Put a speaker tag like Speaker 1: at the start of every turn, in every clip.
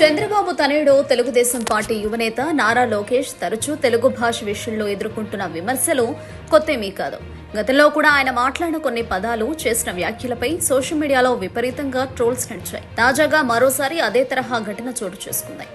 Speaker 1: చంద్రబాబు తనయుడు తెలుగుదేశం పార్టీ యువనేత నారా లోకేష్ తరచూ తెలుగు భాష విషయంలో ఎదుర్కొంటున్న విమర్శలు కొత్తేమీ కాదు. గతంలో కూడా ఆయన మాట్లాడిన కొన్ని పదాలు చేసిన వ్యాఖ్యలపై సోషల్ మీడియాలో విపరీతంగా ట్రోల్స్ నడిచాయి. తాజాగా మరోసారి అదే తరహా ఘటన చోటు చేసుకుంది.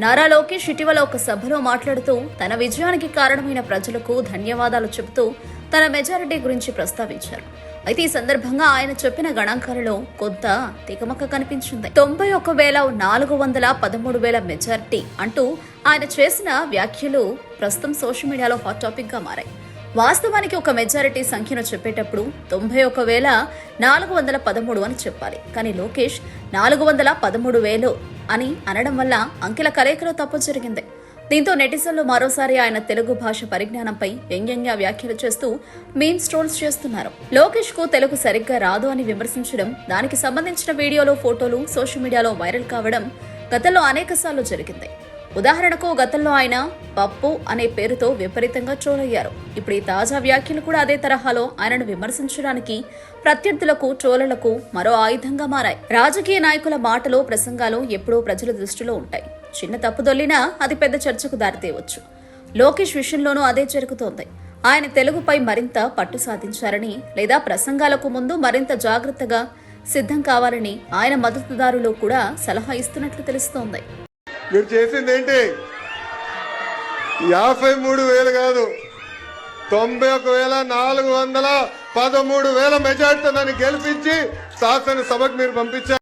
Speaker 1: నారా లోకేష్ ఇటీవల ఒక సభలో మాట్లాడుతూ తన విజయానికి కారణమైన ప్రజలకు ధన్యవాదాలు చెబుతూ తన మెజారిటీ గురించి ప్రస్తావించారు. అయితే ఈ సందర్భంగా ఆయన చెప్పిన గణాంకాలలో కొంత తికమక కనిపించింది. తొంభై ఒక వేల నాలుగు వందల పదమూడు వేల మెజారిటీ అంటూ ఆయన చేసిన వ్యాఖ్యలు ప్రస్తుతం సోషల్ మీడియాలో హాట్ టాపిక్గా మారాయి. వాస్తవానికి ఒక మెజారిటీ సంఖ్యను చెప్పేటప్పుడు తొంభై ఒక వేల నాలుగు వందల పదమూడు అని చెప్పాలి. కానీ లోకేష్ నాలుగు వందల పదమూడు వేలు అని అనడం వల్ల అంకెల కలయికలో తప్పు జరిగింది. దీంతో నెటిజన్లు మరోసారి ఆయన తెలుగు భాష పరిజ్ఞానంపై వ్యంగ్యంగా వ్యాఖ్యలు చేస్తూ మీమ్స్ ట్రోల్స్ చేస్తున్నారు. లోకేష్కు తెలుగు సరిగ్గా రాదు అని విమర్శించడం దానికి సంబంధించిన వీడియోలు ఫోటోలు సోషల్ మీడియాలో వైరల్ కావడం గతంలో అనేకసార్లు జరిగింది. ఉదాహరణకు గతంలో ఆయన పప్పు అనే పేరుతో విపరీతంగా ట్రోల్ అయ్యారు. ఇప్పుడు ఈ తాజా వ్యాఖ్యలు కూడా అదే తరహాలో ఆయనను విమర్శించడానికి ప్రత్యర్థులకు ట్రోలలకు మరో ఆయుధంగా మారాయి. రాజకీయ నాయకుల మాటలు ప్రసంగాలు ఎప్పుడూ ప్రజల దృష్టిలో ఉంటాయి. చిన్న తప్పుదొల్లినా అది పెద్ద చర్చకు దారితీయవచ్చు. లోకేష్ విషయంలోనూ అదే జరుగుతోంది. ఆయన తెలుగుపై మరింత పట్టు సాధించారని లేదా ప్రసంగాలకు ముందు మరింత జాగ్రత్తగా సిద్ధం కావాలని ఆయన మద్దతుదారులు కూడా సలహా ఇస్తున్నట్లు తెలుస్తోంది.
Speaker 2: మీరు చేసింది ఏంటి? యాభై మూడు వేలు కాదు. తొంభై ఒక వేల నాలుగు వందల పదమూడు వేల మెజార్టీతో నన్ను గెలిపించి శాసనసభకు మీరు పంపించారు.